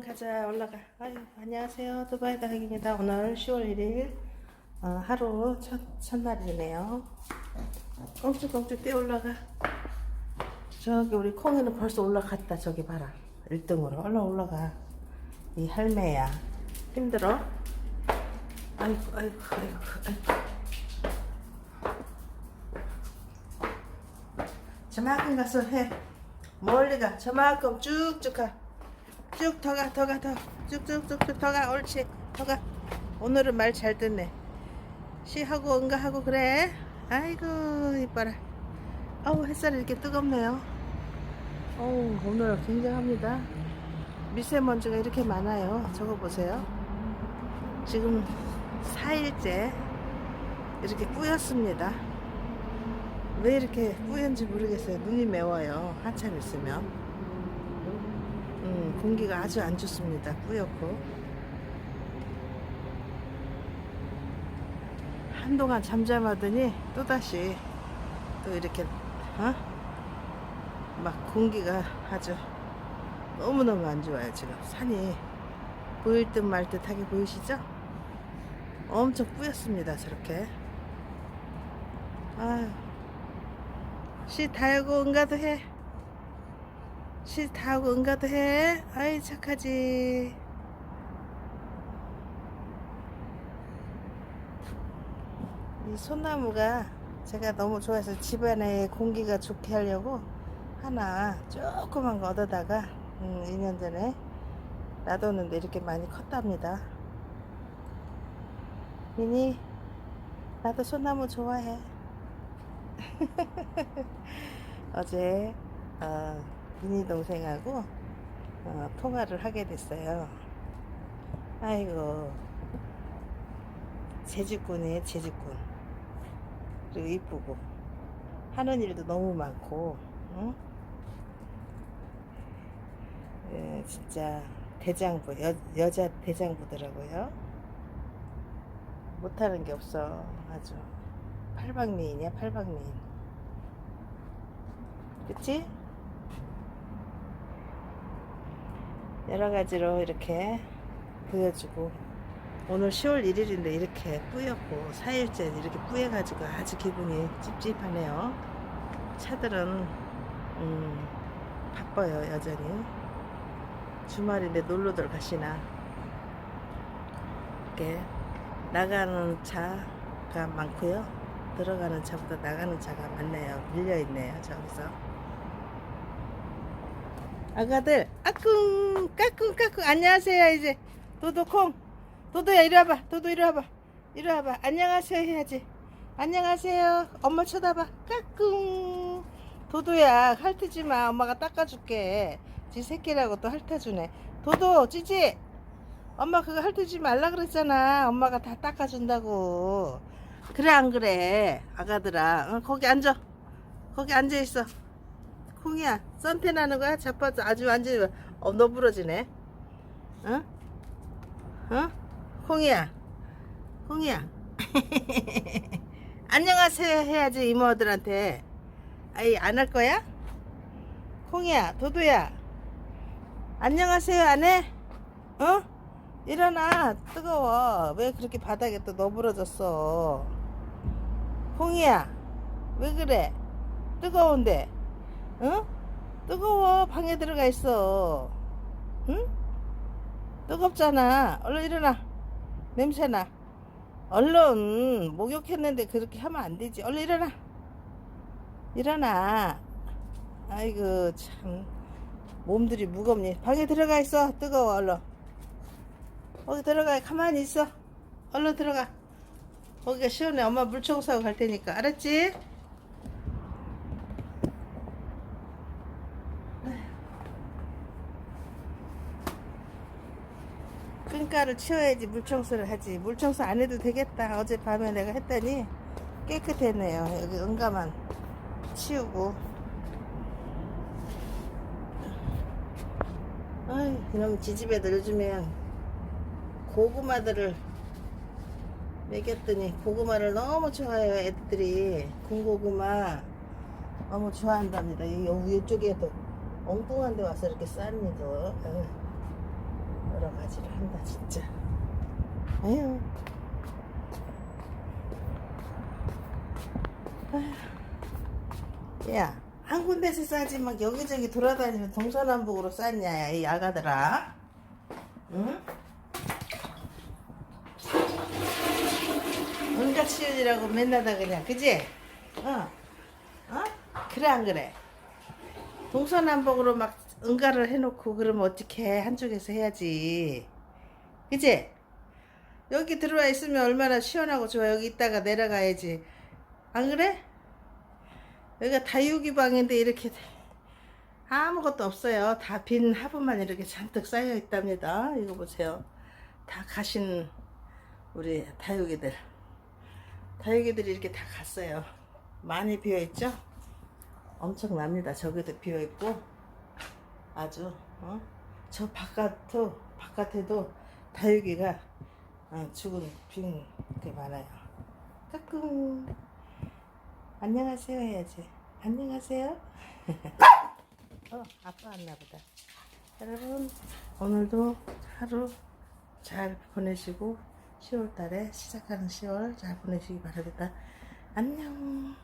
가자 올라가. 아유 안녕하세요. 두바이 다학입니다. 오늘 10월 1일 어, 하루 첫, 첫날이네요. 껑쭉껑쭉 뛰어 올라가. 저기 우리 콩이는 벌써 올라갔다. 저기 봐라. 1등으로. 얼른 올라가. 이 할매야. 힘들어? 아이고 아이고 아이고. 저만큼 가서 해. 멀리 가. 저만큼 쭉쭉 가 쭉 더 가 더 가 더. 쭉쭉쭉쭉 더 가. 옳지. 더 가. 오늘은 말 잘 듣네. 시하고 응가하고 그래. 아이고 이뻐라. 아우 햇살이 이렇게 뜨겁네요. 어우 오늘 굉장합니다. 미세먼지가 이렇게 많아요. 저거 보세요. 지금 4일째 이렇게 뿌였습니다. 왜 이렇게 뿌연지 모르겠어요. 눈이 매워요. 한참 있으면. 음, 공기가 아주 안 좋습니다. 뿌옇고. 한동안 잠잠하더니 또다시 또 이렇게, 어? 막 공기가 아주 너무너무 안 좋아요, 지금. 산이 보일 듯 말 듯하게 보이시죠? 엄청 뿌옇습니다, 저렇게. 아유. 씨 달고 응가도 해. 싫다고 응가도 해. 아이 착하지. 이 소나무가 제가 너무 좋아해서 집안에 공기가 좋게 하려고 하나 조그만 거 얻어다가 음, 2년 전에 놔뒀는데 이렇게 많이 컸답니다. 미니 나도 소나무 좋아해. 어제 어, 미니 동생하고 어, 통화를 하게 됐어요. 아이고 재주꾼이에요 재주꾼. 그리고 이쁘고 하는 일도 너무 많고, 응? 예, 진짜 대장부 여, 여자 대장부더라고요. 못하는 게 없어 아주 팔방미인이야 팔방미인. 그치? 여러 가지로 이렇게 보여주고 오늘 10월 1일인데 이렇게 뿌옇고 4일째 이렇게 뿌여가지고 아주 기분이 찝찝하네요. 차들은 음, 바빠요 여전히 주말인데 놀러들 가시나 이렇게 나가는 차가 많고요. 들어가는 차보다 나가는 차가 많네요. 밀려 있네요 저기서. 아가들 아꿍 까꿍 까꿍. 안녕하세요 이제. 도도콩. 도도야 이리 와봐. 도도 이리 와봐. 이리 와봐. 안녕하세요 해야지. 안녕하세요. 엄마 쳐다봐. 까꿍. 도도야 핥지 마. 엄마가 닦아줄게. 지 새끼라고 또 핥아주네. 도도 찌지 엄마 그거 핥지 말라 그랬잖아. 엄마가 다 닦아준다고. 그래 안 그래? 아가들아. 어, 거기 앉아. 거기 앉아있어 콩이야 썬텐 하는 거야? 자빠져 아주 완전히 어, 너 부러지네 어? 어? 콩이야 콩이야 안녕하세요 해야지 이모들한테 아이 안 할 거야? 콩이야 도도야 안녕하세요 안 해? 어? 일어나 뜨거워 왜 그렇게 바닥에 또 너부러졌어 콩이야 왜 그래 뜨거운데 응? 뜨거워. 방에 들어가 있어. 응? 뜨겁잖아. 얼른 일어나. 냄새나. 얼른 목욕했는데 그렇게 하면 안 되지. 얼른 일어나. 일어나. 아이고 참. 몸들이 무겁니 방에 들어가 있어. 뜨거워 얼른. 거기 들어가. 가만히 있어. 얼른 들어가. 거기가 시원해. 엄마 물 청소하고 갈 테니까. 알았지? 끈가를 치워야지 물청소를 하지. 물청소 안 해도 되겠다. 어젯밤에 내가 했더니 깨끗했네요. 여기 응가만 치우고. 아이 이놈 지집애들 요즘에 고구마들을 먹였더니 고구마를 너무 좋아해요 애들이. 군고구마 너무 좋아한답니다. 이- 여기 이쪽에도 엉뚱한 데 와서 이렇게 쌉니다 나 진짜. 아유. 아휴. 야, 한 군데서 싸지 막 여기저기 돌아다니면 동서남북으로 쌌냐, 이 아가들아. 응? 은가 치윤이라고 맨날 다 그냥, 그지? 어? 어? 그래, 안 그래? 동서남북으로 막 응가를 해놓고 그러면 어떻게 한쪽에서 해야지. 그지? 여기 들어와 있으면 얼마나 시원하고 좋아. 여기 있다가 내려가야지. 안 그래? 여기가 다육이 방인데 이렇게 아무것도 없어요. 다 빈 화분만 이렇게 잔뜩 쌓여 있답니다. 이거 보세요. 다 가신 우리 다육이들. 다육이들이 이렇게 다 갔어요. 많이 비어 있죠? 엄청납니다. 저기도 비어 있고 아주 어? 저 바깥도 바깥에도 다육이가 어, 죽은 빈 게 많아요. 까꿍 안녕하세요 해야지. 안녕하세요. 어 아빠 왔나 보다. 여러분 오늘도 하루 잘 보내시고 10월달에 시작하는 10월 잘 보내시기 바랍니다. 안녕.